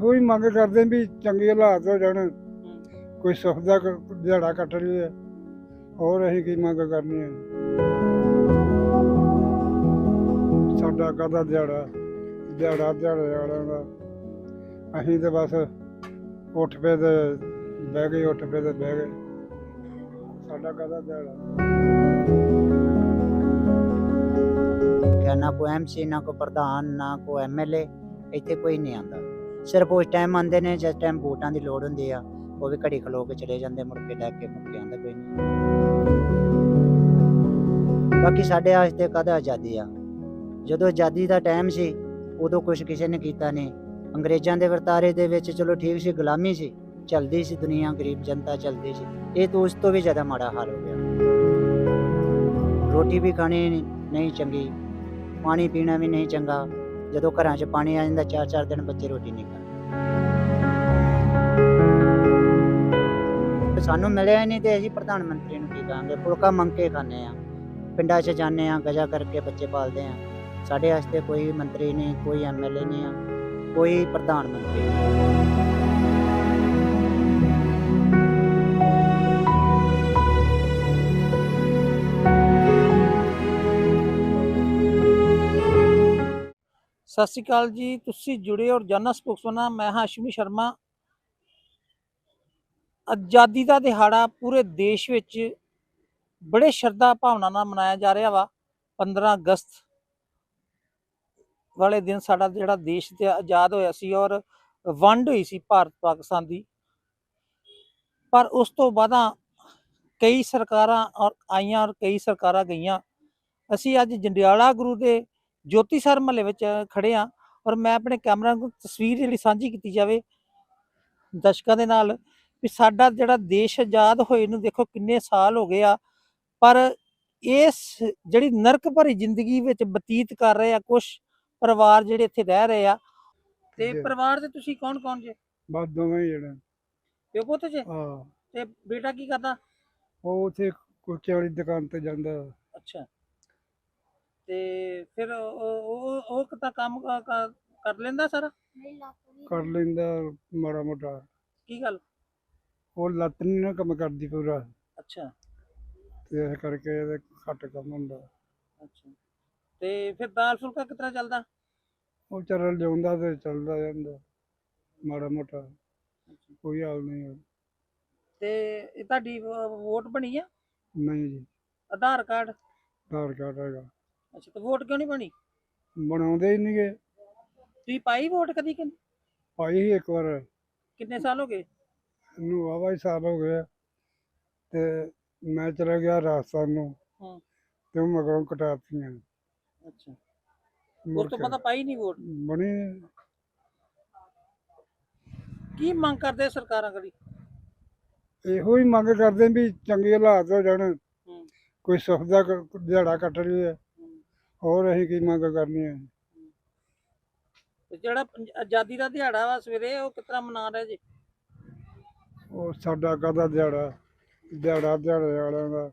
ਇਹੋ ਹੀ ਮੰਗ ਕਰਦੇ ਵੀ ਚੰਗੇ ਹਾਲਾਤ ਹੋ ਜਾਣ। ਕੋਈ ਸੁੱਖ ਦਾ ਕ- ਦਿਹਾੜਾ ਕੱਟ ਲਈਏ। ਹੋਰ ਅਸੀਂ ਕੀ ਮੰਗ ਕਰਨੀ ਹੈ? ਸਾਡਾ ਕਾਹਦਾ ਦਿਹਾੜਾ? ਦਿਹਾੜਾ ਦਿਹਾੜੇ ਵਾਲਿਆਂ ਦਾ। ਅਸੀਂ ਤੇ ਬਸ ਉੱਠ ਪਏ ਤੇ ਬਹਿ ਗਏ ਉੱਠ ਪਏ ਤੇ ਬਹਿ ਗਏ। ਸਾਡਾ ਕਾਹਦਾ ਦਿਹਾੜਾ? ਕਿ ਨਾ ਕੋਈ ਐਮਸੀ ਨਾ ਕੋਈ ਪ੍ਰਧਾਨ ਨਾ ਕੋਈ ਐਮਐਲਏ ਇੱਥੇ ਕੋਈ ਨਹੀਂ ਆਂਦਾ ਸਿਰਫ ਉਸ ਟਾਈਮ ਆਉਂਦੇ ਨੇ, ਜਿਸ ਟਾਈਮ ਵੋਟਾਂ ਦੀ ਲੋੜ ਹੁੰਦੀ ਆ, ਉਹ ਵੀ ਘੜੀ ਖਲੋ ਕੇ ਚਲੇ ਜਾਂਦੇ, ਮੁੜ ਕੇ ਲੈ ਕੇ, ਮੁੜ ਕੇ ਆਂਦਾ ਕੋਈ ਨਹੀਂ। ਬਾਕੀ ਸਾਡੇ ਵਾਸਤੇ ਕਦਾ ਆਜ਼ਾਦੀ ਆ? ਜਦੋਂ ਆਜ਼ਾਦੀ ਦਾ ਟਾਈਮ ਸੀ, ਉਦੋਂ ਕੁਝ ਕਿਸੇ ਨੇ ਕੀਤਾ ਨਹੀਂ। ਅੰਗਰੇਜ਼ਾਂ ਦੇ ਵਰਤਾਰੇ ਦੇ ਵਿੱਚ ਚਲੋ ਠੀਕ ਸੀ, ਗੁਲਾਮੀ ਸੀ, ਚਲਦੀ ਸੀ ਦੁਨੀਆ, ਗਰੀਬ ਜਨਤਾ ਚਲਦੀ ਸੀ। ਇਹ ਤਾਂ ਉਸ ਤੋਂ ਵੀ ਜ਼ਿਆਦਾ ਮਾੜਾ ਹਾਲ ਹੋ ਗਿਆ। ਰੋਟੀ ਵੀ ਖਾਣੀ ਨਹੀਂ ਚੰਗੀ, ਪਾਣੀ ਪੀਣਾ ਵੀ ਨਹੀਂ ਚੰਗਾ ਜਦੋਂ ਘਰਾਂ 'ਚ ਪਾਣੀ ਆ ਜਾਂਦਾ, ਚਾਰ ਚਾਰ ਦਿਨ ਬੱਚੇ ਰੋਟੀ ਨਹੀਂ ਖਾਂਦੇ। ਸਾਨੂੰ ਮਿਲਿਆ ਨਹੀਂ ਤੇ ਅਸੀਂ ਪ੍ਰਧਾਨ ਮੰਤਰੀ ਨੂੰ ਕੀ ਕਹਾਂਗੇ? ਫੁਲਕਾ ਮੰਗ ਕੇ ਖਾਂਦੇ ਆ। ਪਿੰਡਾਂ 'ਚ ਜਾਂਦੇ ਆ, ਗਜਾ ਕਰਕੇ ਬੱਚੇ ਪਾਲਦੇ ਆ। ਸਾਡੇ ਵਾਸਤੇ ਕੋਈ ਮੰਤਰੀ ਨਹੀਂ, ਕੋਈ ਐਮਐਲਏ ਨਹੀਂ ਆ, ਕੋਈ ਪ੍ਰਧਾਨ ਮੰਤਰੀ ਨਹੀਂ। ਸਤਿ ਸ਼੍ਰੀ ਅਕਾਲ ਜੀ, ਤੁਸੀਂ ਜੁੜੇ ਔਰ ਜਾਨਾ ਸਪੋਕਸਮੈਨ ਨਾਲ ਮੈਂ ਹਾਂ ਅਸ਼ਮੀ ਸ਼ਰਮਾ। ਆਜ਼ਾਦੀ ਦਾ ਦਿਹਾੜਾ ਪੂਰੇ ਦੇਸ਼ ਵਿੱਚ ਬੜੇ ਸ਼ਰਧਾ ਭਾਵਨਾ ਨਾਲ ਮਨਾਇਆ ਜਾ ਰਿਹਾ ਵਾ। 15 ਅਗਸਤ ਵਾਲੇ ਦਿਨ ਸਾਡਾ ਜਿਹੜਾ ਦੇਸ਼ ਤੇ ਆਜ਼ਾਦ ਹੋਇਆ ਸੀ ਔਰ ਵੰਡ ਹੋਈ ਸੀ ਭਾਰਤ ਪਾਕਿਸਤਾਨ ਦੀ। ਪਰ ਉਸ ਤੋਂ ਬਾਅਦਾਂ ਕਈ ਸਰਕਾਰਾਂ ਔਰ ਆਈਆਂ ਔਰ ਕਈ ਸਰਕਾਰਾਂ ਗਈਆਂ। ਅਸੀਂ ਅੱਜ ਜੰਡਿਆਲਾ ਗੁਰੂ ਦੇ ਜੋਤੀ ਸਰ ਮਹੱਲੇ ਵਿੱਚ ਖੜੇ ਆ ਔਰ ਮੈਂ ਆਪਣੇ ਕੈਮਰਾ ਨੂੰ ਤਸਵੀਰ ਜਿਹੜੀ ਸਾਂਝੀ ਕੀਤੀ ਜਾਵੇ ਦਰਸ਼ਕਾਂ ਦੇ ਨਾਲ ਵੀ ਸਾਡਾ ਜਿਹੜਾ ਦੇਸ਼ ਆਜ਼ਾਦ ਹੋਏ ਨੂੰ ਦੇਖੋ ਕਿੰਨੇ ਸਾਲ ਹੋ ਗਏ ਆ ਪਰ ਇਸ ਜਿਹੜੀ ਨਰਕ ਭਰੀ ਜ਼ਿੰਦਗੀ ਵਿੱਚ ਬਤੀਤ ਕਰ ਰਹੇ ਆ ਕੁਝ ਪਰਿਵਾਰ ਜਿਹੜੇ ਇੱਥੇ ਰਹਿ ਰਹੇ ਆ ਤੇ। ਪਰਿਵਾਰ ਦੇ ਤੁਸੀਂ ਕੌਣ ਕੌਣ ਜੇ? ਬਸ ਦੋਵੇਂ ਜਿਹੜੇ ਪਿਓ ਪੁੱਤ ਜੇ? ਹਾਂ। ਤੇ ਬੇਟਾ ਕੀ ਕਰਦਾ? ਉਹ ਉਥੇ ਕੁਲਚੇ ਵਾਲੀ ਦੁਕਾਨ ਤੇ ਜਾਂਦਾ। ਅੱਛਾ। ਤੇ ਫਿਰ ਉਹ ਉਹ ਉਹ ਕਿਤਾ ਕੰਮ ਕਰ ਲੈਂਦਾ ਸਾਰਾ? ਕਰ ਲੈਂਦਾ ਮਾੜਾ ਮੋਟਾ। ਕੀ ਗੱਲ? ਉਹ ਲੱਤ ਨਹੀਂ ਨਾ ਕੰਮ ਕਰਦੀ ਪੂਰਾ। ਅੱਛਾ। ਤੇ ਇਸ ਕਰਕੇ ਇਹਦੇ ਘੱਟ ਕੰਮ ਹੁੰਦਾ। ਅੱਛਾ। ਤੇ ਫਿਰ ਦਾਲ ਫੁਲਕਾ ਤਰ੍ਹਾਂ ਚੱਲਦਾ? ਉਹ ਚੱਲ ਲਿਆਉਂਦਾ ਤੇ ਚੱਲਦਾ ਜਾਂਦਾ ਮਾੜਾ ਮੋਟਾ। ਕੋਈ ਹਾਲ ਨਹੀਂ। ਤੇ ਇਹ ਤੁਹਾਡੀ ਵੋਟ ਬਣੀ ਆ? ਨਹੀਂ ਜੀ। ਆਧਾਰ ਕਾਰਡ? ਆਧਾਰ ਕਾਰਡ ਹੈਗਾ। ਅੱਛਾ ਤੇ ਵੋਟ ਕਿਉਂ ਨਹੀਂ ਬਣੀ ਬਣਾਉਂਦੇ ਹੀ ਨਹੀਂਗੇ ਤੁਸੀਂ ਪਾਈ ਵੋਟ ਕਦੀ ਕਿ ਪਾਈ ਸੀ ਇੱਕ ਵਾਰ। ਕਿੰਨੇ ਸਾਲ ਹੋ ਗਏ? ਇਹਨੂੰ ਵਾਹਵਾ ਹੀ ਸਾਲ ਹੋ ਗਿਆ। ਤੇ ਮੈਂ ਚਲਾ ਗਿਆ ਰਾਜਸਥਾਨ ਨੂੰ। ਹਾਂ। ਤੇ ਉਹ ਮਗਰੋਂ ਕਟਾਤੀਆਂ। ਅੱਛਾ। ਮੁੜ ਉਸ ਤੋਂ ਕੇ ਪਤਾ ਪਾਈ ਨਹੀਂ ਵੋਟ? ਬਣੀ ਕੀ ਮੰਗ ਕਰਦੇ ਸਰਕਾਰਾਂ ਕਰੀ ਇਹੋ ਹੀ ਮੰਗ ਕਰਦੇ ਵੀ ਚੰਗੇ ਹਾਲਾਤ ਹੋ ਜਾਣ। ਹੂੰ। ਕੋਈ ਸੁੱਖ ਦਾ ਕ- ਦਿਹਾੜਾ ਕੱਟ ਲਈਏ। ਹੋਰ ਅਸੀਂ ਕੀ ਮੰਗ ਕਰਨੀ ਹੈ? ਤੇ ਜਿਹੜਾ ਪੰਜ- ਆਜ਼ਾਦੀ ਦਾ ਦਿਹਾੜਾ ਵਾ ਸਵੇਰੇ ਉਹ ਕਿਸ ਤਰ੍ਹਾਂ ਮਨਾ ਰਹੇ ਜੀ? ਉਹ ਸਾਡਾ ਕਾਹਦਾ ਦਿਹਾੜਾ? ਦਿਹਾੜਾ ਦਿਹਾੜੇ ਵਾਲਿਆਂ ਦਾ।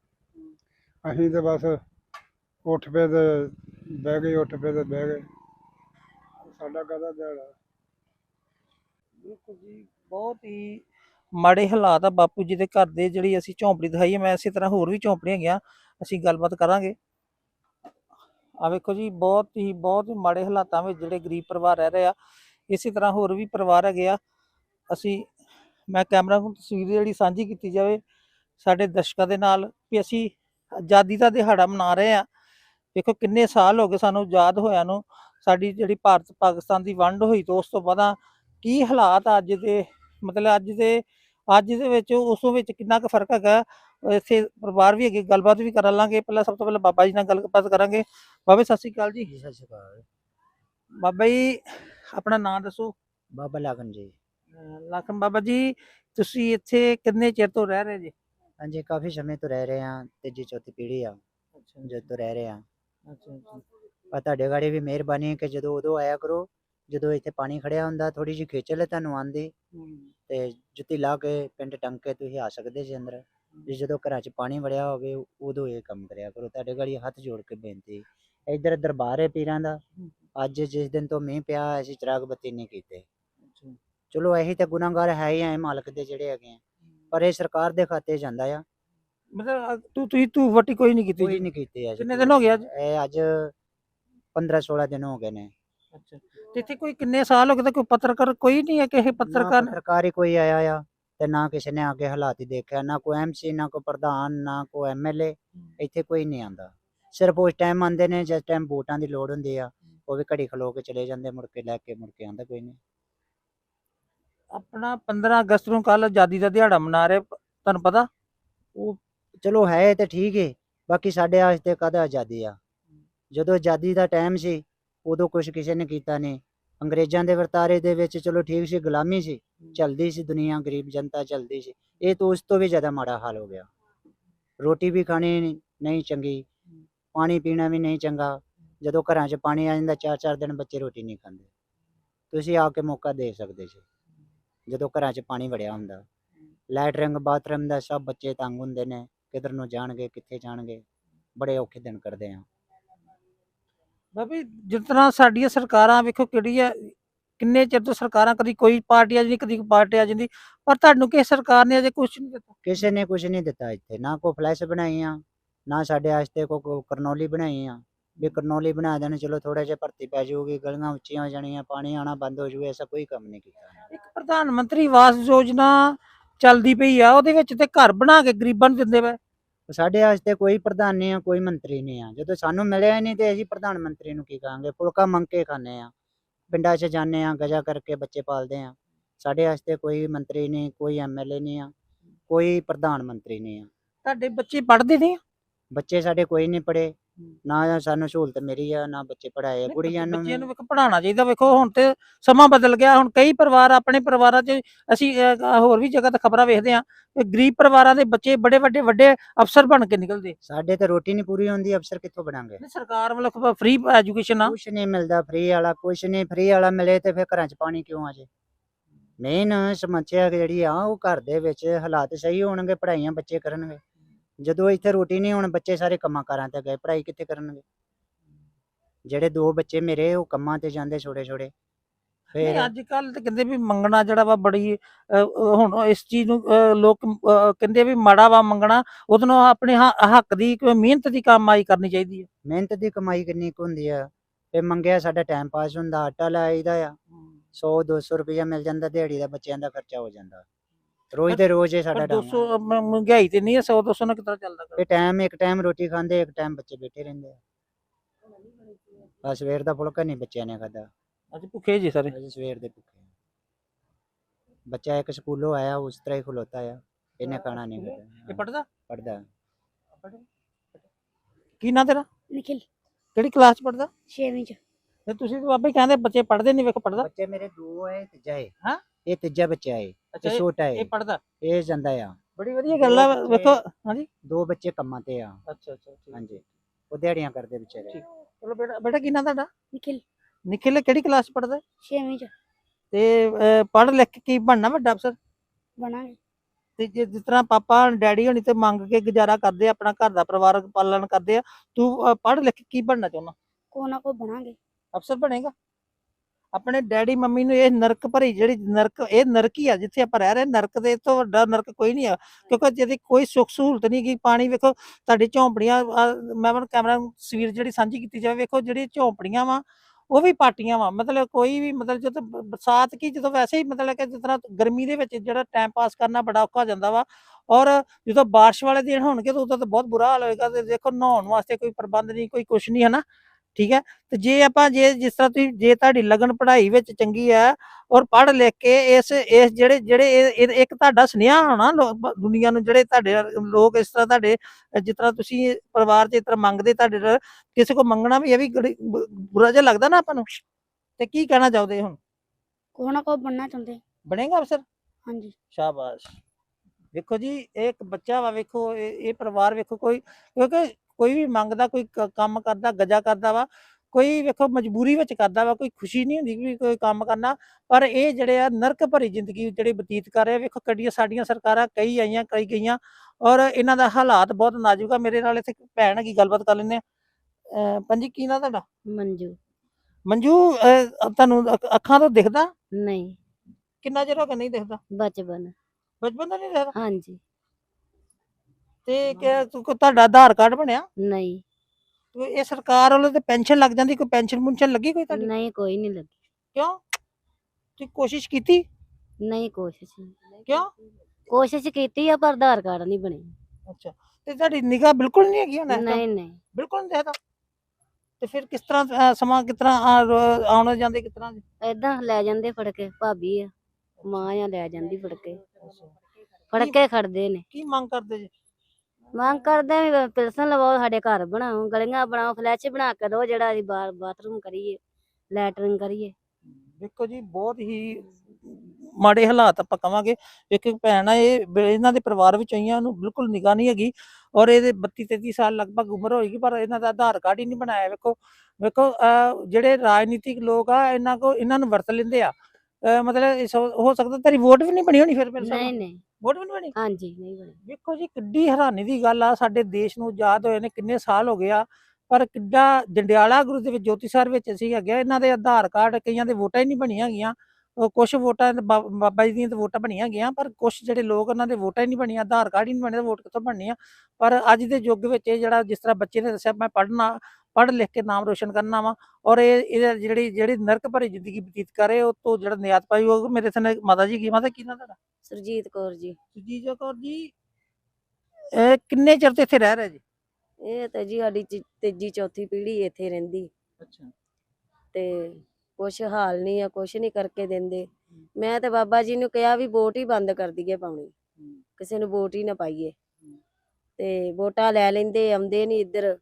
ਅਸੀਂ ਤੇ ਬਸ ਉੱਠ ਪਏ ਤੇ ਬਹਿ ਗਏ ਉੱਠ ਪਏ ਤੇ ਬਹਿ ਗਏ। ਸਾਡਾ ਕਾਹਦਾ ਦਿਹਾੜਾ? ਬਿਲਕੁਲ ਜੀ ਬਹੁਤ ਹੀ ਮਾੜੇ ਹਾਲਾਤ ਆ ਬਾਪੂ ਜੀ ਦੇ ਘਰ ਦੇ ਜਿਹੜੀ ਅਸੀਂ ਝੌਂਪੜੀ ਦਿਖਾਈ ਹੈ ਮੈਂ ਇਸੇ ਤਰ੍ਹਾਂ ਹੋਰ ਵੀ ਝੌਂਪੜੀਆਂ ਹੈਗੀਆਂ ਅਸੀਂ ਗੱਲਬਾਤ ਕਰਾਂਗੇ। ਆ ਵੇਖੋ ਜੀ, ਬਹੁਤ ਹੀ, ਬਹੁਤ ਮਾੜੇ ਹਾਲਾਤਾਂ ਵਿੱਚ ਜਿਹੜੇ ਗਰੀਬ ਪਰਿਵਾਰ ਰਹਿ ਰਹੇ ਆ, ਇਸੇ ਤਰ੍ਹਾਂ ਹੋਰ ਵੀ ਪਰਿਵਾਰ ਹੈਗੇ ਆ, ਅਸੀਂ, ਮੈਂ ਕੈਮਰਾ ਨੂੰ ਤਸਵੀਰ ਜਿਹੜੀ ਸਾਂਝੀ ਕੀਤੀ ਜਾਵੇ, ਸਾਡੇ ਦਰਸ਼ਕਾਂ ਦੇ ਨਾਲ ਵੀ ਅਸੀਂ ਆਜ਼ਾਦੀ ਦਾ ਦਿਹਾੜਾ ਮਨਾ ਰਹੇ ਆ। ਦੇਖੋ ਕਿੰਨੇ ਸਾਲ ਹੋ ਗਏ ਸਾਨੂੰ ਆਜ਼ਾਦ ਹੋਇਆ ਨੂੰ, ਸਾਡੀ ਜਿਹੜੀ ਭਾਰਤ ਪਾਕਿਸਤਾਨ ਦੀ ਵੰਡ ਹੋਈ ਤੋਂ ਉਸ ਤੋਂ ਬਾਅਦ ਕੀ ਹਾਲਾਤ ਅੱਜ ਦੇ, ਮਤਲਬ ਅੱਜ ਦੇ ਅੱਜ ਦੇ ਵਿੱਚ ਉਸ ਵਿੱਚ ਕਿੰਨਾ ਕੁ ਫ਼ਰਕ ਹੈਗਾ। ਇੱਥੇ ਪਰਿਵਾਰ ਵੀ ਹੈਗੇ ਗੱਲਬਾਤ ਵੀ ਕਰ ਲਾਂਗੇ। ਪਹਿਲਾਂ ਸਭ ਤੋਂ ਪਹਿਲਾਂ ਬਾਬਾ ਜੀ ਨਾਲ ਗੱਲਬਾਤ ਕਰਾਂਗੇ। ਬਾਬਾ ਸਤਿ ਸ਼੍ਰੀ ਅਕਾਲ ਜੀ। ਸਤਿ ਸ਼੍ਰੀ ਅਕਾਲ। ਬਾਬਾ ਜੀ ਆਪਣਾ ਨਾਮ ਦੱਸੋ? ਬਾਬਾ ਲਾਗਨ ਜੀ। ਲਖਨ ਬਾਬਾ ਜੀ ਤੁਸੀਂ ਇੱਥੇ ਕਿੰਨੇ ਚਿਰ ਤੋਂ ਰਹਿ ਰਹੇ ਜੀ? ਹਾਂਜੀ ਕਾਫੀ ਸਮੇਂ ਤੋਂ ਰਹਿ ਰਹੇ ਹਾਂ। ਤੀਜੀ ਚੌਥੀ ਪੀੜ੍ਹੀ ਆ। ਅੱਛਾ ਜਦ ਤੋਂ ਰਹਿ ਰਹੇ ਅੱਛਾ ਪਰ ਤੁਹਾਡੇ ਗਾੜੀ ਵੀ ਮਿਹਰਬਾਨੀ ਹੈ ਕਿ ਜਦੋਂ ਉਦੋਂ ਆਇਆ ਕਰੋ। ਜਦੋਂ ਇੱਥੇ ਪਾਣੀ ਖੜਿਆ ਹੁੰਦਾ ਥੋੜੀ ਜਿਹੀ ਖੇਚਲ ਤੁਹਾਨੂੰ ਆਂਦੀ ਤੇ ਜੁੱਤੀ ਲਾ ਕੇ ਪਿੰਡ ਟੰਗ ਕੇ ਤੁਸੀਂ ਆ ਸਕਦੇ ਜੀ ਅੰਦਰ। ਜਦੋਂ ਘਰਾਂ 'ਚ ਪਾਣੀ ਵੜਿਆ ਹੋਵੇ ਉਦੋਂ ਇਹ ਕੰਮ ਕਰਿਆ ਕਰੋ। ਤੁਹਾਡੇ ਗਾੜੀ ਹੱਥ ਜੋੜ ਕੇ ਬੇਨਤੀ ਇੱਧਰ ਦਰਬਾਰ ਹੈ ਪੀਰਾਂ ਦਾ। ਅੱਜ ਜਿਸ ਦਿਨ ਤੋਂ ਮੀਂਹ ਪਿਆ ਅਸੀਂ ਚਿਰਾਗ ਬੱਤੀ ਨਹੀਂ ਕੀਤੇ। ਚਲੋ ਇਹੀ ਤਾਂ ਗੁਨਾਹਗਾਰ ਹੈ ਹੀ ਐ ਮਾਲਕ ਦੇ ਜਿਹੜੇ ਹੈਗੇ ਆ। ਪਰ ਇਹ ਸਰਕਾਰ ਦੇ ਖਾਤੇ ਜਾਂਦਾ ਆ। ਮਤਲਬ ਤੂੰ ਤੁਸੀਂ ਤੂੰ ਵਟੀ ਕੋਈ ਨਹੀਂ ਕੀਤੀ ਕੋਈ? ਨਹੀਂ ਕੀਤੇ ਅਜੇ। ਕਿੰਨੇ ਦਿਨ ਹੋ ਗਏ ਅੱਜ? ਇਹ ਅੱਜ 15 16 ਦਿਨ ਹੋ ਗਏ ਨੇ। ਅੱਛਾ। ਤੇ ਇੱਥੇ ਕੋਈ ਕਿੰਨੇ ਸਾਲ ਹੋ ਗਏ ਤਾਂ ਕੋਈ ਪੱਤਰਕਾਰ ਕੋਈ ਨਹੀਂ ਹੈ ਕਿ ਇਹ ਪੱਤਰਕਾਰ ਹੀ ਕੋਈ ਆਇਆ ਆ। ਤੇ ਨਾ ਕਿਸੇ ਨੇ ਅੱਗੇ ਹਾਲਾਤ ਹੀ ਦੇਖਿਆ ਨਾ ਕੋਈ ਐਮਸੀ ਨਾ ਕੋਈ ਪ੍ਰਧਾਨ ਨਾ ਕੋਈ ਐਮਐਲਏ ਇੱਥੇ ਕੋਈ ਨਹੀਂ ਆਂਦਾ ਸਿਰਫ ਉਸ ਟਾਈਮ ਆਂਦੇ ਨੇ ਜਿਸ ਟਾਈਮ ਵੋਟਾਂ ਦੀ ਲੋੜ ਹੁੰਦੀ ਆ ਉਹ ਵੀ ਘੜੀ ਖਲੋ ਕੇ ਚਲੇ ਜਾਂਦੇ ਮੁੜ ਕੇ ਲੈ ਕੇ ਮੁੜ ਕੇ ਆਂਦਾ ਕੋਈ ਨਹੀਂ। ਆਪਣਾ 15 ਅਗਸਤ ਨੂੰ ਕੱਲ ਆਜ਼ਾਦੀ ਦਾ ਦਿਹਾੜਾ ਮਨਾ ਰਹੇ ਤੁਹਾਨੂੰ ਪਤਾ? ਉਹ ਚਲੋ ਹੈ ਤੇ ਠੀਕ ਹੈ ਬਾਕੀ ਸਾਡੇ ਵਾਸਤੇ ਕਦਾ ਆਜ਼ਾਦੀ ਆ? ਜਦੋਂ ਆਜ਼ਾਦੀ ਦਾ ਟਾਈਮ ਸੀ ਉਦੋਂ ਕੁਝ ਕਿਸੇ ਨੇ ਕੀਤਾ ਨਹੀਂ। ਅੰਗਰੇਜ਼ਾਂ ਦੇ ਵਰਤਾਰੇ ਦੇ ਵਿੱਚ ਚਲੋ ਠੀਕ ਸੀ, ਗੁਲਾਮੀ ਸੀ, ਚਲਦੀ ਸੀ ਦੁਨੀਆ, ਗਰੀਬ ਜਨਤਾ ਚਲਦੀ ਸੀ। ਇਹ ਤਾਂ ਉਸ ਤੋਂ ਵੀ ਜ਼ਿਆਦਾ ਮਾੜਾ ਹਾਲ ਹੋ ਗਿਆ। ਰੋਟੀ ਵੀ ਖਾਣੀ ਨਹੀਂ- ਚੰਗੀ, ਪਾਣੀ ਪੀਣਾ ਵੀ ਨਹੀਂ ਚੰਗਾ। ਜਦੋਂ ਘਰਾਂ 'ਚ ਪਾਣੀ ਆ ਜਾਂਦਾ ਚਾਰ ਚਾਰ ਦਿਨ ਬੱਚੇ ਰੋਟੀ ਨਹੀਂ ਖਾਂਦੇ। ਤੁਸੀਂ ਆ ਕੇ ਮੌਕਾ ਦੇ ਸਕਦੇ ਸੀ ਜਦੋਂ ਘਰਾਂ 'ਚ ਪਾਣੀ ਵੜਿਆ ਹੁੰਦਾ ਲੈਟਰਿੰਗ ਬਾਥਰੂਮ ਦਾ ਸਭ ਬੱਚੇ ਤੰਗ ਹੁੰਦੇ ਨੇ। ਕਿਧਰ ਨੂੰ ਜਾਣਗੇ, ਕਿੱਥੇ ਜਾਣਗੇ? ਬੜੇ ਔਖੇ ਦਿਨ ਕਰਦੇ ਆ। ਬਾਬੀ ਜਿਸ ਤਰ੍ਹਾਂ ਸਾਡੀਆਂ ਸਰਕਾਰਾਂ ਵੇਖੋ ਕਿਹੜੀ ਆ ਕਿੰਨੇ ਚਿਰ ਤੋਂ ਸਰਕਾਰਾਂ ਕਦੀ ਕੋਈ ਪਾਰਟੀ ਆ ਜਾਂਦੀ ਕਦੀ ਕੋਈ ਪਾਰਟੀ ਆ ਜਾਂਦੀ ਪਰ ਤੁਹਾਨੂੰ ਕਿਸੇ ਸਰਕਾਰ ਨੇ ਅਜੇ ਕੁਝ ਨਹੀਂ ਦਿੱਤਾ। ਕਿਸੇ ਨੇ ਕੁਝ ਨਹੀਂ ਦਿੱਤਾ ਇੱਥੇ ਨਾ ਕੋਈ ਫਲੈਸ਼ ਬਣਾਈਆਂ ਨਾ ਸਾਡੇ ਕੋਈ ਕੋਈ ਕਰਨੌਲੀ ਬਣਾਈ ਆ ਵੀ ਕਰਨੌਲੀ ਬਣਾ ਦੇਣ ਚਲੋ ਥੋੜਾ ਜਿਹਾ ਭਰਤੀ ਪੈ ਜਾਊਗੀ ਗਲੀਆਂ ਉੱਚੀਆਂ ਹੋ ਜਾਣੀਆਂ ਪਾਣੀ ਆਣਾ ਬੰਦ ਹੋ ਜਾਊਗਾ ਐਸਾ ਕੋਈ ਕੰਮ ਨਹੀਂ ਕੀਤਾ ਇੱਕ ਪ੍ਰਧਾਨ ਮੰਤਰੀ ਆਵਾਸ ਯੋਜਨਾ ਚੱਲਦੀ ਪਈ ਆ ਉਹਦੇ ਵਿੱਚ ਤੇ ਘਰ ਬਣਾ ਕੇ ਗਰੀਬਾਂ ਨੂੰ ਦਿੰਦੇ ਵੇ ਸਾਡੇ ਵਾਸਤੇ ਕੋਈ ਪ੍ਰਧਾਨ ਨਹੀਂ ਆ ਕੋਈ ਮੰਤਰੀ ਨਹੀਂ ਆ। ਜਦੋਂ ਸਾਨੂੰ ਮਿਲਿਆ ਹੀ ਨਹੀਂ ਤੇ ਅਸੀਂ ਪ੍ਰਧਾਨ ਮੰਤਰੀ ਨੂੰ ਕੀ ਕਹਾਂਗੇ? ਫੁਲਕਾ ਮੰਗ ਕੇ ਖਾਂਦੇ ਆ। ਪਿੰਡਾਂ 'ਚ ਜਾਂਦੇ ਆ ਗਜਾ ਕਰਕੇ ਬੱਚੇ ਪਾਲਦੇ ਆ। ਸਾਡੇ ਵਾਸਤੇ ਕੋਈ ਮੰਤਰੀ ਨਹੀਂ ਕੋਈ ਐਮਐਲਏ ਨਹੀਂ ਆ ਕੋਈ ਪ੍ਰਧਾਨ ਮੰਤਰੀ ਨਹੀਂ ਆ। ਤੁਹਾਡੇ ਬੱਚੇ ਪੜ੍ਹਦੇ ਨਹੀਂ ਬੱਚੇ ਸਾਡੇ ਕੋਈ ਨਹੀਂ ਪੜੇ ਨਾ ਸਾਨੂੰ ਸਹੂਲਤ ਮੇਰੀ ਆ ਨਾ ਬੱਚੇ ਪੜਾਏ ਆ ਕੁੜੀਆਂ ਨੂੰ ਬੱਚਿਆਂ ਨੂੰ ਵੇਖੋ ਪੜਾਉਣਾ ਚਾਹੀਦਾ ਵੇਖੋ ਹੁਣ ਤੇ ਸਮਾਂ ਬਦਲ ਗਿਆ ਹੁਣ ਕਈ ਪਰਿਵਾਰ ਆਪਣੇ ਪਰਿਵਾਰਾਂ 'ਚ ਅਸੀਂ ਅਹ, ਹੋਰ ਵੀ ਜਗ੍ਹਾ ਤੇ ਖਬਰਾਂ ਵੇਖਦੇ ਆ ਗਰੀਬ ਪਰਿਵਾਰਾਂ ਦੇ ਬੱਚੇ ਬੜੇ ਵੱਡੇ ਵੱਡੇ ਅਫਸਰ ਬਣ ਕੇ ਨਿਕਲਦੇ। ਸਾਡੇ ਤੇ ਰੋਟੀ ਨਹੀਂ ਪੂਰੀ ਹੁੰਦੀ ਅਫਸਰ ਕਿੱਥੋਂ ਬਣਾਂਗੇ? ਨਹੀਂ, ਸਰਕਾਰ ਵੱਲੋਂ ਫ੍ਰੀ ਐਜੂਕੇਸ਼ਨ ਆ। ਕੁਛ ਨਹੀਂ ਮਿਲਦਾ ਫ੍ਰੀ ਵਾਲਾ ਕੁਛ ਨਹੀਂ ਫ੍ਰੀ ਵਾਲਾ ਮਿਲੇ ਤੇ ਫਿਰ ਘਰਾਂ 'ਚ ਪਾਣੀ ਕਿਉਂ ਆ ਜੇ? ਮੇਨ ਸਮੱਸਿਆ ਜਿਹੜੀ ਆ ਉਹ ਘਰ ਦੇ ਵਿੱਚ ਹਾਲਾਤ ਸਹੀ ਹੋਣਗੇ ਪੜ੍ਹਾਈਆਂ ਬੱਚੇ ਕਰਨਗੇ। ਜਦੋਂ ਇੱਥੇ ਰੋਟੀ ਨਹੀਂ ਹੁਣ ਬੱਚੇ ਸਾਰੇ ਕੰਮਾਂ ਕਾਰਾਂ ਤੇ ਗਏ ਪੜ੍ਹਾਈ ਕਿੱਥੇ ਕਰਨਗੇ? ਜਿਹੜੇ ਦੋ ਬੱਚੇ ਮੇਰੇ ਉਹ ਕੰਮਾਂ ਤੇ ਜਾਂਦੇ ਛੋਟੇ ਛੋਟੇ। ਫਿਰ ਨਹੀਂ ਅੱਜ ਕੱਲ ਤੇ ਕਹਿੰਦੇ ਵੀ ਮੰਗਣਾ ਜਿਹੜਾ ਵਾ ਬੜੀ ਅਹ, ਅਹ, ਹੁਣ ਇਸ ਚੀਜ਼ ਨੂੰ ਅਹ, ਲੋਕ ਅਹ, ਕਹਿੰਦੇ ਵੀ ਮਾੜਾ ਵਾ ਮੰਗਣਾ ਉਹਦੋਂ ਆਪਣੇ ਹ- ਹੱਕ ਦੀ ਕੋਈ ਮਿਹਨਤ ਦੀ ਕਮਾਈ ਕਰਨੀ ਚਾਹੀਦੀ ਹੈ ਮਿਹਨਤ ਦੀ ਕਮਾਈ ਕਿੰਨੀ ਕੁ ਹੁੰਦੀ ਆ। ਤੇ ਮੰਗਿਆ ਸਾਡਾ ਟਾਈਮ ਪਾਸ ਹੁੰਦਾ ਆਟਾ ਲਾਈਦਾ ਆ। 100 200 ਰੁਪਇਆ ਮਿਲ ਜਾਂਦਾ ਦਿਹਾੜੀ ਦਾ ਬੱਚਿਆਂ ਦਾ ਖਰਚਾ ਹੋ ਜਾਂਦਾ। ਰੋਜ਼ ਦੇ ਰੋਜ਼ ਇਹ ਸਾਡਾ ਪਰ ਡਾਮਾ 200 ਮ- ਮਹਿੰਗਾਈ ਤੇ ਨਹੀਂ ਹੈ 100 200 ਨਾਲ ਕਿਤਨਾ ਚੱਲਦਾ ਇਹ ਟਾਈਮ ਇੱਕ ਟਾਈਮ ਰੋਟੀ ਖਾਂਦੇ ਇੱਕ ਟਾਈਮ ਬੱਚੇ ਬੈਠੇ ਰਹਿੰਦੇ ਆ। ਬਸ ਸਵੇਰ ਦਾ ਫੁਲਕਾ ਨਹੀਂ ਬੱਚਿਆਂ ਨੇ ਖਾਦਾ ਅੱਜ ਭੁੱਖੇ ਜੀ ਸਾਰੇ। ਅਸੀਂ ਸਵੇਰ ਦੇ ਭੁੱਖੇ ਆ। ਬੱਚਾ ਇੱਕ ਸਕੂਲੋਂ ਆਇਆ ਉਸ ਤਰ੍ਹਾਂ ਹੀ ਖਲੋਤਾ ਆ। ਇਹਨੇ ਖਾਣਾ ਨਹੀਂ ਇਹ ਖਾਦਾ ਪੜਦਾ ਪੜਦਾ ਕੀ ਨਾਂ ਤੇਰਾ? ਨਿਖਿਲ ਕਿਹੜੀ ਕਲਾਸ ਚ ਪੜਦਾ 6ਵੀਂ ਚ। ਤੇ ਤੁਸੀਂ ਤਾਂ ਬਾਬੇ ਕਹਿੰਦੇ ਬੱਚੇ ਪੜਦੇ ਨਹੀਂ ਵੇਖੋ ਪੜਦਾ ਬੱਚੇ ਮੇਰੇ ਦੋ ਹੈ ਤੀਜਾ ਹੈ ਹਾਂ? ਇਹ ਤੀਜਾ ਬੱਚਾ ਹੈ ਅੱਛਾ ਤੇ ਇਹ- ਛੋਟਾ ਇਹ ਹੈ ਪੜਦਾ ਇਹ ਜਾਂਦਾ ਆ। ਬੜੀ ਵਧੀਆ ਗੱਲ ਆ ਦੋ ਵੇਖੋ ਹਾਂਜੀ। ਦੋ ਬੱਚੇ ਕੰਮਾਂ ਤੇ ਆ। ਅੱਛਾ ਅੱਛਾ ਠੀਕ। ਹਾਂਜੀ। ਉਹ ਦਿਹਾੜੀਆਂ ਕਰਦੇ ਵਿਚਾਰੇ। ਠੀਕ। ਚਲੋ ਬੇਟਾ ਬੇਟਾ ਕੀ ਨਾਂ ਤੁਹਾਡਾ? ਨਿਖਿਲ ਨਿਖਿਲ ਕਿਹੜੀ ਕਲਾਸ ਚ ਪੜਦਾ 6ਵੀਂ ਚ। ਤੇ ਪੜ੍ਹ ਲਿਖ ਕੇ ਕੀ ਬਣਨਾ ਵੱਡਾ ਅਫਸਰ? ਬਣਾਂਗੇ। ਤੇ ਜੇ ਜਿਸ ਤਰ੍ਹਾਂ ਪਾਪਾ ਡੈਡੀ ਹੋਣੀ ਤੇ ਮੰਗ ਕੇ ਗੁਜ਼ਾਰਾ ਕਰਦੇ ਆ, ਆਪਣਾ ਘਰ ਦਾ ਪਰਿਵਾਰ ਪਾਲਣ ਕਰਦੇ ਆ ਤੂੰ ਪੜ੍ਹ ਲਿਖ ਕੇ ਕੀ ਬਣਨਾ ਚਾਹੁੰਦਾ? ਕੋ ਨਾ ਕੋ ਬਣਾਂਗੇ। ਅਫਸਰ ਬਣੇਗਾ? ਆਪਣੇ ਡੈਡੀ ਮੰਮੀ ਨੂੰ ਇਹ ਨਰਕ ਭਰੀ ਜਿਹੜੀ ਨਰਕ ਇਹ ਨਰਕ ਹੀ ਆ ਜਿੱਥੇ ਆਪਾਂ ਰਹਿ ਰਹੇ ਨਰਕ ਦੇ ਤੋਂ ਵੱਡਾ ਨਰਕ ਕੋਈ ਨਹੀਂ ਆ ਕਿਉਂਕਿ ਜਿਹਦੀ ਕੋਈ ਸੁੱਖ ਸਹੂਲਤ ਨਹੀਂ ਗੀ ਪਾਣੀ ਵੇਖੋ ਤੁਹਾਡੀ ਝੌਂਪੜੀਆਂ ਮੈਂ ਮਨ ਕੈਮਰਾ ਤਸਵੀਰ ਜਿਹੜੀ ਸਾਂਝੀ ਕੀਤੀ ਜਾਵੇ ਵੇਖੋ ਜਿਹੜੀ ਝੌਂਪੜੀਆਂ ਵਾ ਉਹ ਵੀ ਪਾਟੀਆਂ ਵਾ ਮਤਲਬ ਕੋਈ ਵੀ ਮਤਲਬ ਜਦੋਂ ਬਰਸਾਤ ਕੀ ਜਦੋਂ ਵੈਸੇ ਹੀ ਮਤਲਬ ਕਿ ਜਿਸ ਤਰ੍ਹਾਂ ਗਰਮੀ ਦੇ ਵਿੱਚ ਜਿਹੜਾ ਟਾਈਮ ਪਾਸ ਕਰਨਾ ਬੜਾ ਔਖਾ ਹੋ ਜਾਂਦਾ ਵਾ ਔਰ ਜਦੋਂ ਬਾਰਿਸ਼ ਵਾਲੇ ਦਿਨ ਹੋਣਗੇ ਤਾਂ ਉਦੋਂ ਤਾਂ ਬਹੁਤ ਬੁਰਾ ਹਾਲ ਹੋਏਗਾ ਤੇ ਦੇਖੋ ਨਹਾਉਣ ਵਾਸਤੇ ਕੋਈ ਪ੍ਰਬੰਧ ਨਹੀਂ ਕੋਈ ਕੁਛ ਨਹੀਂ ਹਨਾ? ਠੀਕ ਹੈ? ਤੇ ਜੇ ਆਪਾਂ ਜੇ ਜਿਸ ਤਰ੍ਹਾਂ ਤੁਸੀਂ ਜੇ ਤੁਹਾਡੀ ਲਗਨ ਪੜ੍ਹਾਈ ਵਿੱਚ ਚੰਗੀ ਹੈ ਔਰ ਪੜ੍ਹ ਲਿਖ ਕੇ ਇਸ ਇਸ ਜਿਹੜੇ ਜਿਹੜੇ ਇੱਕ ਤੁਹਾਡਾ ਸੁਨੇਹਾ ਹੋਣਾ ਦੁਨੀਆ ਨੂੰ ਜਿਹੜੇ ਤੁਹਾਡੇ ਲੋਕ ਇਸ ਤਰ੍ਹਾਂ ਤੁਹਾਡੇ ਜਿਸ ਤਰ੍ਹਾਂ ਤੁਸੀਂ ਪਰਿਵਾਰ 'ਚ ਇਸ ਤਰ੍ਹਾਂ ਮੰਗਦੇ ਤੁਹਾਡੇ ਕਿਸੇ ਕੋ ਮੰਗਣਾ ਵੀ ਇਹ ਵੀ ਬੁਰਾ ਜਿਹਾ ਲੱਗਦਾ ਨਾ ਆਪਾਂ ਨੂੰ? ਤੇ ਕੀ ਕਹਿਣਾ ਚਾਹੁੰਦੇ ਹੁਣ? ਕੋ ਨਾ ਕੋ ਬਣਨਾ ਚਾਹੁੰਦੇ। ਬਣੇਗਾ ਅਫਸਰ ਹਾਂਜੀ। ਸ਼ਾਬਾਸ਼। ਵੇਖੋ ਜੀ ਇੱਕ ਬੱਚਾ ਵਾ ਵੇਖੋ ਇਹ ਪਰਿਵਾਰ ਵੇਖੋ ਕੋਈ ਕਿਉਂਕਿ ਕੋਈ ਵੀ ਮੰਗਦਾ ਕੋਈ ਕ- ਕੰਮ ਕਰਦਾ ਗਜਾ ਕਰਦਾ ਵਾ ਕੋਈ ਵੇਖੋ ਮਜਬੂਰੀ ਵਿੱਚ ਕਰਦਾ ਵਾ ਕੋਈ ਖੁਸ਼ੀ ਨਹੀਂ ਹੁੰਦੀ ਵੀ ਕੋਈ ਕੰਮ ਕਰਨਾ ਪਰ ਇਹ ਜਿਹੜੇ ਆ ਨਰਕ ਭਰੀ ਜ਼ਿੰਦਗੀ ਜਿਹੜੇ ਬਤੀਤ ਕਰ ਰਹੇ ਵੇਖੋ ਕੱਡੀਆਂ ਸਾਡੀਆਂ ਸਰਕਾਰਾਂ ਕਈ ਆਈਆਂ ਕਈ ਗਈਆਂ ਔਰ ਇਹਨਾਂ ਦਾ ਹਾਲਾਤ ਬਹੁਤ ਨਾਜ਼ੁਕ ਆ ਮੇਰੇ ਨਾਲ ਇੱਥੇ ਇੱਕ ਭੈਣ ਹੈਗੀ ਗੱਲਬਾਤ ਕਰ ਲੈਂਦੇ ਆ ਪੰਜੀ ਕੀ ਨਾਂ ਤੁਹਾਡਾ? ਮੰਜੂ। ਮੰਜੂ ਅਹ, ਤੁਹਾਨੂੰ ਅੱਖ- ਅੱਖਾਂ ਤੋਂ ਦਿਖਦਾ? ਨਹੀਂ। ਕਿੰਨਾ ਚਿਰ ਹੋ ਗਿਆ ਨਹੀਂ ਦਿਖਦਾ? ਬਚਪਨ। ਬਚਪਨ ਦਾ ਨਹੀਂ ਦਿਖਦਾ? ਹਾਂਜੀ। ਤੇ ਕਿ ਤੂੰ- ਤੁਹਾਡਾ ਆਧਾਰ ਕਾਰਡ ਬਣਿਆ? ਨਹੀਂ। ਤੇ ਇਹ ਸਰਕਾਰ ਵੱਲੋਂ ਤੇ ਪੈਨਸ਼ਨ ਲੱਗ ਜਾਂਦੀ ਕੋਈ ਪੈਨਸ਼ਨ ਪੁਨਸ਼ਨ ਲੱਗੀ ਕੋਈ ਤੁਹਾਡੀ? ਨਹੀਂ ਕੋਈ ਨਹੀਂ ਲੱਗੀ। ਕਿਉਂ? ਤੁਸੀਂ ਕੋਸ਼ਿਸ਼ ਕੀਤੀ? ਨਹੀਂ ਕੋਸ਼ਿਸ਼ ਨਹੀਂ। ਕਿਉਂ? ਕੋਸ਼ਿਸ਼ ਕੀਤੀ ਆ ਪਰ ਆਧਾਰ ਕਾਰਡ ਨਹੀਂ ਬਣੇ। ਅੱਛਾ ਤੇ ਤੁਹਾਡੀ ਨਿਗਾਹ ਬਿਲਕੁਲ ਨਹੀਂ ਹੈਗੀ ਹੁਣ ਇਸ? ਨਹੀਂ ਨਹੀਂ। ਬਿਲਕੁਲ ਨਹੀਂ ਦਿਖਦਾ ਤੇ ਫਿਰ ਕਿਸ ਤਰ੍ਹਾਂ ਅਹ, ਸਮਾਂ ਕਿਸ ਤਰ੍ਹਾਂ ਆ, ਰੋ- ਆਉਣ ਜਾਂਦੇ ਕਿਸ ਤਰ੍ਹਾਂ ਏਦਾਂ ਲੈ ਜਾਂਦੇ ਫੜ ਕੇ ਭਾਬੀ ਆ। ਮਾਂ ਆ ਲੈ ਜਾਂਦੀ ਫੜ ਕੇ ਫੜ ਕੇ ਖੜਦੇ ਨੇ। ਕੀ ਮੰਗ ਕਰਦੇ ਜੀ? ਮੰਗ ਕਰਦੇ ਆ ਵੀ ਪਿਲਸਨ ਲਵਾਓ, ਸਾਡੇ ਘਰ ਬਣਾਓ, ਗਲੀਆਂ ਬਣਾਓ, ਫਲੈਸ਼ ਬਣਾ ਕੇ ਦਿਓ, ਜਿਹੜਾ ਅਸੀਂ ਬਾਹਰ ਬਾਥਰੂਮ ਕਰੀਏ, ਲੈਟਰਿੰਗ ਕਰੀਏ। ਦੇਖੋ ਜੀ, ਬਹੁਤ ਹੀ ਮਾੜੇ ਹਾਲਾਤ ਆਪਾਂ ਕਵਾਂਗੇ। ਇੱਕ ਭੈਣ ਆ, ਇਹ ਬ- ਇਹਨਾਂ ਦੇ ਪਰਿਵਾਰ ਵਿੱਚ ਆਈਆਂ, ਉਹਨੂੰ ਬਿਲਕੁਲ ਨਿਗਾਹ ਨਹੀਂ ਹੈਗੀ ਔਰ ਇਹਦੇ 32 33 ਸਾਲ ਲਗਭਗ ਉਮਰ ਹੋਏਗੀ, ਪਰ ਇਹਨਾਂ ਦਾ ਆਧਾਰ ਕਾਰਡ ਹੀ ਨਹੀਂ ਬਣਾਇਆ। ਵੇਖੋ ਵੇਖੋ, ਅਹ, ਜਿਹੜੇ ਰਾਜਨੀਤਿਕ ਲੋਕ ਆ, ਇਹਨਾਂ ਕੋ, ਇਹਨਾਂ ਨੂੰ ਵਰਤ ਲੈਂਦੇ ਆ। ਅਹ ਮਤਲਬ ਇਸ- ਹੋ ਸਕਦਾ ਤੇਰੀ ਵੋਟ ਵੀ ਨਹੀਂ ਬਣੀ ਹੋਣੀ ਫਿਰ ਫਿਰ ਨਹੀਂ ਨਹੀਂ। ਵੋਟ ਵੀ ਨਹੀਂ ਬਣੀ? ਹਾਂਜੀ ਨਹੀਂ ਬਣੇ। ਵੇਖੋ ਜੀ ਕਿੱਡੀ ਹੈਰਾਨੀ ਦੀ ਗੱਲ ਆ ਸਾਡੇ ਦੇਸ਼ ਨੂੰ ਆਜ਼ਾਦ ਹੋਏ ਨੇ ਕਿੰਨੇ ਸਾਲ ਹੋ ਗਏ ਆ ਪਰ ਕਿੱਡਾ ਜੰਡਿਆਲਾ ਗੁਰੂ ਦੇ ਵਿੱਚ ਜੋਤੀਸਰ ਵਿੱਚ ਅਸੀਂ ਹੈਗੇ ਆ, ਇਹਨਾਂ ਦੇ ਆਧਾਰ ਕਾਰਡ ਕਈਆਂ ਦੇ ਵੋਟਾਂ ਹੀ ਨਹੀਂ ਬਣੀਆਂ ਹੈਗੀਆਂ। ਕੁਝ ਵੋਟਾਂ ਬਾ- ਬਾਬਾ ਜੀ ਦੀਆਂ ਤੇ ਵੋਟਾਂ ਬਣੀਆਂ ਗਈਆਂ ਪਰ ਕੁਝ ਜਿਹੜੇ ਲੋਕ ਉਹਨਾਂ ਦੇ ਵੋਟਾਂ ਹੀ ਨਹੀਂ ਬਣੀਆਂ ਆਧਾਰ ਕਾਰਡ ਹੀ ਨਹੀਂ ਬਣੇ ਤਾਂ ਵੋਟ ਕਿੱਥੋਂ ਬਣਨੀ ਆ? ਪਰ ਅੱਜ ਦੇ ਯੁੱਗ ਵਿੱਚ ਇਹ ਜਿਹੜਾ ਜਿਸ ਤਰ੍ਹਾਂ ਬੱਚੇ ਨੇ ਦੱਸਿਆ ਮੈਂ ਪੜ੍ਹਨਾ ਪੜ੍ਹ ਲਿਖ ਕੇ ਨਾਮ ਰੋਸ਼ਨ ਕਰਨਾ ਵਾ ਔਰ ਇਹ ਇਹ ਜਿਹੜੀ ਜਿਹੜੀ ਨਰਕ ਭਰੀ ਜ਼ਿੰਦਗੀ ਬਤੀਤ ਕਰੇ ਉਹ ਤੋਂ ਜਿਹੜਾ ਨਿਆਤ ਪਾਈ ਉਹ ਮੇਰੇ ਸਨੇ ਮਾਤਾ ਜੀ ਕੀ ਮਾਤਾ ਕੀ ਨਾਂ ਤੁਹਾਡਾ? ਸੁਰਜੀਤ ਕੌਰ ਜੀ। ਸੁਜੀਤ ਕੌਰ ਜੀ ਇਹ ਕਿੰਨੇ ਚਿਰ ਤੋਂ ਇੱਥੇ ਰਹਿ ਰਹੇ ਜੀ? ਇਹ ਤੇ ਜੀ ਸਾਡੀ ਤੀਜੀ ਚੌਥੀ ਪੀੜ੍ਹੀ ਇੱਥੇ ਰਹਿੰਦੀ। ਅੱਛਾ। ਤੇ ਕੁਛ ਹਾਲ ਨਹੀਂ ਆ ਕੁਛ ਨਹੀਂ ਕਰਕੇ ਦਿੰਦੇ। ਮੈਂ ਤੇ ਬਾਬਾ ਜੀ ਨੂੰ ਕਿਹਾ ਵੀ ਵੋਟ ਹੀ ਬੰਦ ਕਰ ਦਈਏ ਪਾਉਣੀ ਕਿਸੇ ਨੂੰ ਵੋਟ ਹੀ ਨਾ ਪਾਈਏ। ਤੇ ਵੋਟਾਂ ਲੈ ਲੈਂਦੇ ਆਉਂਦੇ ਨਹੀਂ ਇੱਧਰ।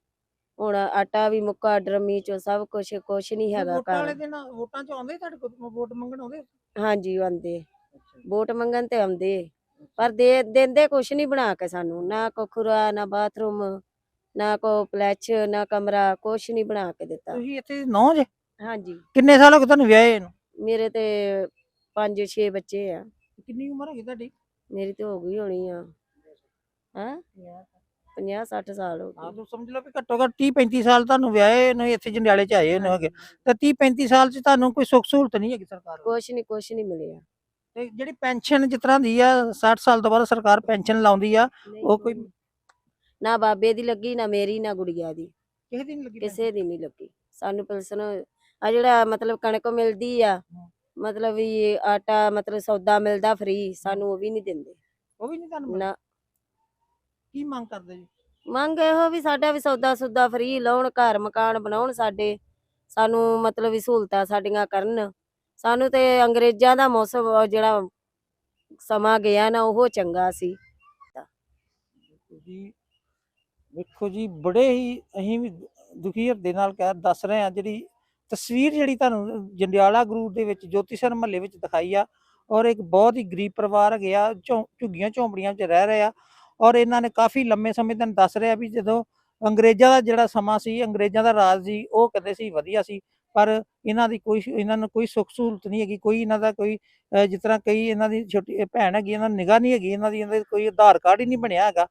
ਹੁਣ ਆਟਾ ਵੀ ਮੁੱਕਾ ਡਰਮੀ ਚੋਂ ਸਭ ਕੁਝ ਕੁਛ ਨਹੀਂ ਹੈਗਾ ਵੋਟਾਂ ਵਾਲੇ ਘਰ। ਦਿਨ ਵੋਟਾਂ ਚ ਆਉਂਦੇ ਤੁਹਾਡੇ ਕੋਲ? ਵੋਟ ਮੰਗਣ ਆਉਂਦੇ? ਹਾਂਜੀ ਆਉਂਦੇ। ਵੋਟ ਮੰਗਣ ਤੇ ਆਉਂਦੇ। ਪਰ ਦੇ ਦਿੰਦੇ ਕੁਛ ਨਹੀਂ ਬਣਾ ਕੇ ਸਾਨੂੰ। ਨਾ ਕੋ ਖੁਰਾ ਨਾ ਬਾਥਰੂਮ ਨਾ ਕੋ ਪਲੈਚ ਨਾ ਕਮਰਾ ਕੁਛ ਨਹੀਂ ਬਣਾ ਕੇ ਦਿੱਤਾ। ਤੁਸੀਂ ਇੱਥੇ ਨੌ ਜੇ? ਹਾਂਜੀ। ਕਿੰਨੇ ਸਾਲ ਹੋ ਗਏ ਤੁਹਾਨੂੰ ਵਿਆਹੇ ਨੂੰ? ਮੇਰੇ ਤੇ 5-6 ਬੱਚੇ ਆ। ਕਿੰਨੀ ਉਮਰ ਹੈਗੀ ਤੁਹਾਡੀ? ਮੇਰੀ ਤੇ ਹੋ ਗਈ ਹੋਣੀ ਆ। ਹਾਂ? 50 60 ਸਾਲ ਹੋ ਹਾਂ ਗਏ ਤੂੰ ਸਮਝ ਲਓ ਵੀ ਘੱਟੋ ਘੱਟ 30 35 ਸਾਲ ਤੁਹਾਨੂੰ ਵਿਆਹੇ ਨੂੰ ਇੱਥੇ ਜੰਡਿਆਲੇ ਚ ਆਏ ਨੂੰ ਹੈਗੇ। ਤੇ 30 35 ਸਾਲ ਚ ਤੁਹਾਨੂੰ ਕੋਈ ਸੁੱਖ ਸਹੂਲਤ ਨਹੀਂ ਹੈਗੀ ਸਰਕਾਰ ਵੱਲੋਂ। ਕੁਛ ਨਹੀਂ ਕੁਛ ਨਹੀਂ ਮਿਲਿਆ। ਤੇ ਜਿਹੜੀ ਪੈਨਸ਼ਨ ਜਿਸ ਤਰ੍ਹਾਂ ਦੀ ਆ 60 ਸਾਲ ਤੋਂ ਬਾਅਦ ਸਰਕਾਰ ਪੈਨਸ਼ਨ ਲਾਉਂਦੀ ਆ ਉਹ ਕੋਈ ਨਾ ਬਾਬੇ ਦੀ ਲੱਗੀ ਨਾ ਮੇਰੀ ਨਾ ਗੁੜੀਆ ਦੀ। ਕਿਸੇ ਦੀ ਨਹੀਂ ਲੱਗੀ ਕਿਸੇ ਦੀ ਨਹੀਂ ਲੱਗੀ। ਸਾਨੂੰ ਪਿਲਸਨ ਆ ਜਿਹੜਾ ਮਤਲਬ ਕਣਕ ਮਿਲਦੀ ਆ ਮਤਲਬ ਵੀ ਆਟਾ ਮਤਲਬ ਸੌਦਾ ਮਿਲਦਾ ਫ੍ਰੀ ਸਾਨੂੰ ਉਹ ਵੀ ਨਹੀਂ ਦਿੰਦੇ। ਉਹ ਵੀ ਨਹੀਂ ਤੁਹਾਨੂੰ ਮਿਲੀ। ਨਾ। ਕੀ ਮੰਗ ਕਰਦੇ ਜੀ? ਮੰਗ ਇਹੋ ਵੀ ਸਾਡਾ ਵੀ ਸੌਦਾ ਸੁਦਾ ਫ੍ਰੀ ਲਾਉਣ ਘਰ ਮਕਾਨ ਬਣਾਉਣ ਸਾਡੇ। ਸਾਨੂੰ ਮਤਲਬ ਵੀ ਸਹੂਲਤਾਂ ਸਾਡੀਆਂ ਕਰਨ। ਸਾਨੂੰ ਤੇ ਅੰਗਰੇਜ਼ਾਂ ਦਾ ਮੌਸਮ ਉਹ ਜਿਹੜਾ ਸਮਾਂ ਗਿਆ ਨਾ ਉਹ ਚੰਗਾ ਸੀ। ਦੇਖੋ ਜੀ ਵੇਖੋ ਜੀ ਬੜੇ ਹੀ ਅਸੀਂ ਵੀ ਦੁਖੀ ਹਿਰਦੇ ਨਾਲ ਕਹਿ ਦੱਸ ਰਹੇ ਆ ਜਿਹੜੀ ਤਸਵੀਰ ਜਿਹੜੀ ਤੁਹਾਨੂੰ ਜੰਡਿਆਲਾ ਗਰੂਪ ਦੇ ਵਿੱਚ ਜੋਤੀਸਰ ਮਹੱਲੇ ਵਿੱਚ ਦਿਖਾਈ ਆ ਔਰ ਇੱਕ ਬਹੁਤ ਹੀ ਗਰੀਬ ਪਰਿਵਾਰ ਹੈਗੇ ਆ ਝੌ- ਝੁੱਗੀਆਂ ਝੌਂਪੜੀਆਂ 'ਚ ਰਹਿ ਰਹੇ ਆ ਔਰ ਇਹਨਾਂ ਨੇ ਕਾਫੀ ਲੰਮੇ ਸਮੇਂ ਤੋਂ ਦੱਸ ਰਿਹਾ ਵੀ ਜਦੋਂ ਅੰਗਰੇਜ਼ਾਂ ਦਾ ਜਿਹੜਾ ਸਮਾਂ ਸੀ, ਅੰਗਰੇਜ਼ਾਂ ਦਾ ਰਾਜ ਸੀ, ਉਹ ਕਹਿੰਦੇ ਸੀ ਵਧੀਆ ਸੀ, ਪਰ ਇਹਨਾਂ ਦੀ ਕੋਈ ਇਹਨਾਂ ਨੂੰ ਕੋਈ ਸੁੱਖ ਸਹੂਲਤ ਨਹੀਂ ਹੈਗੀ, ਕੋਈ ਇਹਨਾਂ ਦਾ ਕੋਈ ਜਿਸ ਤਰ੍ਹਾਂ ਕਈ ਇਹਨਾਂ ਦੀ ਛੋਟੀ ਭੈਣ ਹੈਗੀ, ਇਹਨਾਂ ਦੀ ਨਿਗਾਹ ਨਹੀਂ ਹੈਗੀ, ਇਹਨਾਂ ਦੀ ਇਹਨਾਂ ਦੇ ਕੋਈ ਆਧਾਰ ਕਾਰਡ ਹੀ ਨਹੀਂ ਬਣਿਆ ਹੈਗਾ,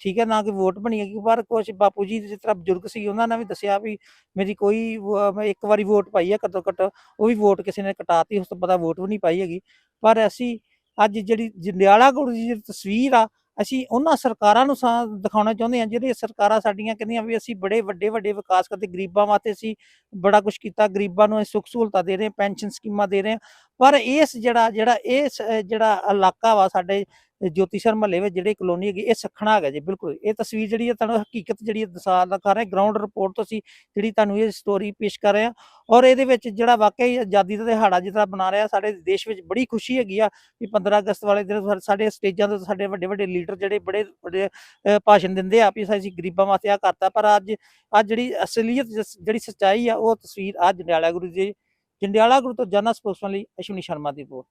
ਠੀਕ ਹੈ, ਨਾ ਕਿ ਵੋਟ ਬਣੀ ਹੈਗੀ, ਪਰ ਕੁਛ ਬਾਪੂ ਜੀ ਜਿਸ ਤਰ੍ਹਾਂ ਬਜ਼ੁਰਗ ਸੀ, ਉਹਨਾਂ ਨੇ ਵੀ ਦੱਸਿਆ ਵੀ ਮੇਰੀ ਕੋਈ ਮੈਂ ਇੱਕ ਵਾਰੀ ਵੋਟ ਪਾਈ ਹੈ ਘੱਟੋ ਘੱਟ, ਉਹ ਵੀ ਵੋਟ ਕਿਸੇ ਨੇ ਕਟਾਤੀ, ਉਸ ਤੋਂ ਪਤਾ ਵੋਟ ਵੀ ਨਹੀਂ ਪਾਈ ਹੈਗੀ, ਪਰ ਅਸੀਂ ਅੱਜ ਜਿਹੜੀ, ਜੰਡਿਆਲਾ ਗੁਰੂ ਦੀ ਜਿਹੜੀ ਤਸਵੀਰ ਆ ਅਸੀਂ ਉਹਨਾਂ ਸਰਕਾਰਾਂ ਨੂੰ ਸਾ- ਦਿਖਾਉਣਾ ਚਾਹੁੰਦੇ ਹਾਂ, ਜਿਹੜੀਆਂ ਸਰਕਾਰਾਂ ਸਾਡੀਆਂ ਕਹਿੰਦੀਆਂ ਵੀ ਅਸੀਂ ਬੜੇ ਵੱਡੇ ਵੱਡੇ ਵਿਕਾਸ ਕਰਦੇ, ਗਰੀਬਾਂ ਵਾਸਤੇ ਅਸੀਂ ਬੜਾ ਕੁਝ ਕੀਤਾ, ਗਰੀਬਾਂ ਨੂੰ ਅਸੀਂ ਸੁੱਖ ਸਹੂਲਤਾਂ ਦੇ ਰਹੇ ਪੈਨਸ਼ਨ ਸਕੀਮਾਂ ਦੇ ਰਹੇ ਹਾਂ। ਪਰ ਇਸ ਜਿਹੜਾ ਜਿਹੜਾ ਇਹ ਜਿਹੜਾ ਇਲਾਕਾ ਵਾ ਸਾਡੇ ਜੋਤੀ ਸਰ ਮਹੱਲੇ ਵਿੱਚ ਜਿਹੜੀ ਕਲੋਨੀ ਹੈਗੀ, ਇਹ ਸਖਣਾ ਹੈਗਾ ਜੀ, ਬਿਲਕੁਲ। ਇਹ ਤਸਵੀਰ ਜਿਹੜੀ ਹੈ ਤੁਹਾਨੂੰ ਹਕੀਕਤ ਜਿਹੜੀ ਹੈ ਦਸਾ ਦਿਖਾ ਰਹੇ ਗਰਾਊਂਡ ਰਿਪੋਰਟ ਤੋਂ ਅਸੀਂ ਜਿਹੜੀ ਤੁਹਾਨੂੰ ਇਹ ਸਟੋਰੀ ਪੇਸ਼ ਕਰ ਰਹੇ ਹਾਂ। ਔਰ ਇਹਦੇ ਵਿੱਚ ਜਿਹੜਾ ਵਾਕਈ ਆਜ਼ਾਦੀ ਦਾ ਦਿਹਾੜਾ ਜਿਸ ਤਰ੍ਹਾਂ ਬਣਾ ਰਿਹਾ, ਸਾਡੇ ਦੇਸ਼ ਵਿੱਚ ਬੜੀ ਖੁਸ਼ੀ ਹੈਗੀ ਆ ਵੀ 15 ਅਗਸਤ ਵਾਲੇ ਦਿਨ ਸਾਡੇ ਸਟੇਜਾਂ ਤੇ ਸਾਡੇ ਵੱਡੇ ਵੱਡੇ ਲੀਡਰ ਜਿਹੜੇ ਬੜੇ ਬੜੇ ਭਾਸ਼ਣ ਦਿੰਦੇ ਆ ਵੀ ਅਸੀਂ ਗਰੀਬਾਂ ਵਾਸਤੇ ਆ ਕਰਤਾ। ਪਰ ਅੱਜ ਅੱਜ ਜਿਹੜੀ ਅਸਲੀਅਤ ਜਿਹੜੀ ਸੱਚਾਈ ਆ, ਉਹ ਤਸਵੀਰ ਅੱਜ ਜੰਡਿਆਲਾ ਗੁਰੂ ਜੀ। ਜੰਡਿਆਲਾ ਗੁਰੂ ਤੋਂ ਜਨਰਲ ਸਪੋਕਸਮੈਨ ਲਈ ਅਸ਼ਵਨੀ ਸ਼ਰਮਾ ਦੀ ਰਿਪੋਰਟ।